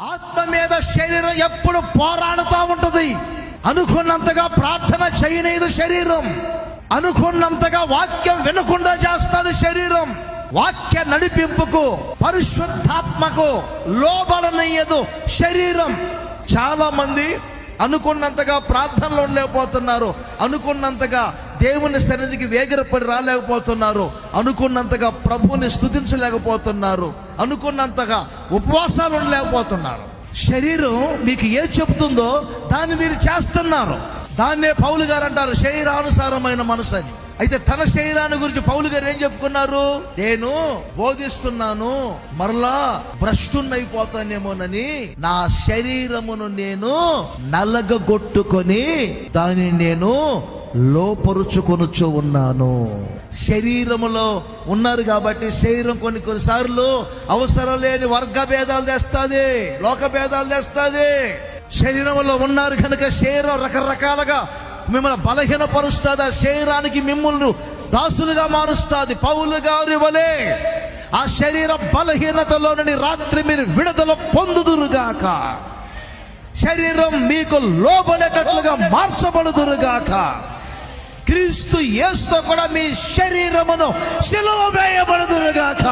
ఆత్మ మీద శరీరం ఎప్పుడు పోరాడుతూ ఉంటుంది. అనుకున్నంతగా ప్రార్థన చేయలేదు శరీరం. అనుకున్నంతగా వాక్యం వినకుండా చేస్తుంది శరీరం. వాక్య నడిపింపుకు పరిశుద్ధాత్మకు లోబడనయ్యదు శరీరం. చాలా మంది అనుకున్నంతగా ప్రార్థనలో ఉండలేకపోతున్నారు. అనుకున్నంతగా దేవుని సన్నిధికి వేగిరపడి రాలేకపోతున్నారు. అనుకున్నంతగా ప్రభుని స్థుతించలేకపోతున్నారు అనుకున్నంతగా ఉపవాసాలు ఉండలేకపోతున్నారు. శరీరం మీకు ఏ చెప్తుందో దాన్ని మీరు చేస్తున్నారు. దాన్నే పౌలు గారు అంటారు శరీరానుసారమైన మనసు అని అయితే తన శరీరాన్ని గురించి పౌలు గారు ఏం చెప్పుకున్నారు? నేను బోధిస్తున్నాను మరలా భ్రష్టున్నైపోతానేమోనని నా శరీరమును నేను నలగగొట్టుకొని దానిని నేను లోపరుచుకొనుచు ఉన్నాను. శరీరములో ఉన్నారు కాబట్టి శరీరం కొన్ని కొన్నిసార్లు అవసరం లేని వర్గ భేదాలు తెస్తుంది లోక భేదాలు తెస్తుంది. శరీరంలో ఉన్నారు కనుక శరీరం రకరకాలుగా మిమ్మల్ని బలహీనపరుస్తుంది. ఆ శరీరానికి మిమ్మల్ని దాసులుగా మారుస్తుంది. పౌలు గారి వలె ఆ శరీర బలహీనతలో నుండి రాత్రి మీరు విడుదల పొందుదురుగాక. శరీరం మీకు లోబడేటట్లుగా మార్చబడుదురుగాక. క్రీస్తు యేసుతో కూడా మీ శరీరమును సిలువ వేయబడుదురుగాక.